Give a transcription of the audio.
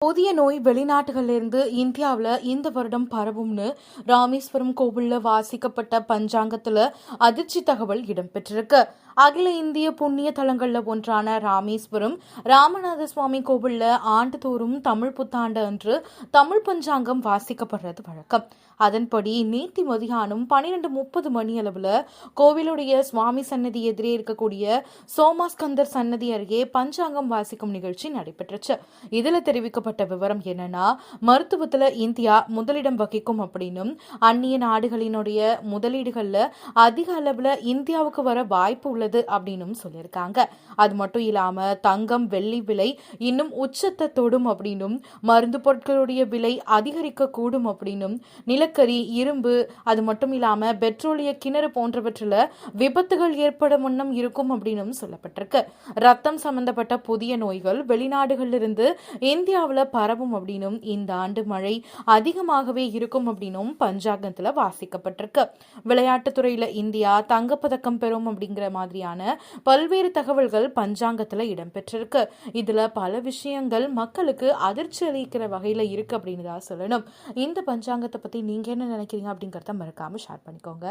புதிய நோய் வெளிநாட்டுகளிலிருந்து இந்தியாவில் இந்த வருடம் பரவும்னு ராமேஸ்வரம் கோவிலில் வாசிக்கப்பட்ட பஞ்சாங்கத்தில் அதிர்ச்சி தகவல் இடம்பெற்றிருக்கு. அகில இந்திய புண்ணிய தலங்களில் ஒன்றான ராமேஸ்வரம் ராமநாத சுவாமி கோவிலில் ஆண்டுதோறும் தமிழ் புத்தாண்டு அன்று தமிழ் பஞ்சாங்கம் வாசிக்கப்படுறது வழக்கம். அதன்படி நேத்தி மதியானம் பன்னிரெண்டு முப்பது மணி அளவில் கோவிலுடைய சுவாமி சன்னதி எதிரே இருக்கக்கூடிய சோமாஸ்கந்தர் சன்னதி அருகே பஞ்சாங்கம் வாசிக்கும் நிகழ்ச்சி நடைபெற்றுச்சு. இதில் தெரிவிக்கப்பட்ட விவரம் என்னன்னா மருத்துவத்தில் இந்தியா முதலிடம் வகிக்கும் அப்படின்னும் அந்நிய நாடுகளினுடைய முதலீடுகளில் அதிக அளவில் இந்தியாவுக்கு வர வாய்ப்பு உள்ளது உள்ளது அப்படின்னு சொல்லியிருக்காங்க. அது மட்டும் இல்லாம தங்கம் வெள்ளி விலை இன்னும் உச்சத்தை தொடும் அப்படின்னும் மருந்து பொருட்களுடைய விலை அதிகரிக்க கூடும் அப்படின்னும் நிலக்கரி இரும்பு அது மட்டும் இல்லாம பெட்ரோலிய கிணறு போன்றவற்றில் விபத்துகள் ஏற்படும் முன்னம் இருக்கும் அப்படின்னு சொல்லப்பட்டிருக்கு. ரத்தம் சம்பந்தப்பட்ட புதிய நோய்கள் வெளிநாடுகளிலிருந்து இந்தியாவில் பரவும் அப்படின்னும் இந்த ஆண்டு மழை அதிகமாகவே இருக்கும் அப்படின்னும் பஞ்சாங்கத்தில் வாசிக்கப்பட்டிருக்கு. விளையாட்டுத்துறையில இந்தியா தங்கப்பதக்கம் பெறும் அப்படிங்கிற மாதிரி மாதிரியான பல்வேறு தகவல்கள் பஞ்சாங்கத்தில் இடம்பெற்றிருக்கு. இதுல பல விஷயங்கள் மக்களுக்கு அதிர்ச்சி அளிக்கிற வகையில இருக்கு அப்படின்னு தான் சொல்லணும். இந்த பஞ்சாங்கத்தை பத்தி நீங்க என்ன நினைக்கிறீங்க அப்படிங்கறத மறக்காம ஷேர் பண்ணிக்கோங்க.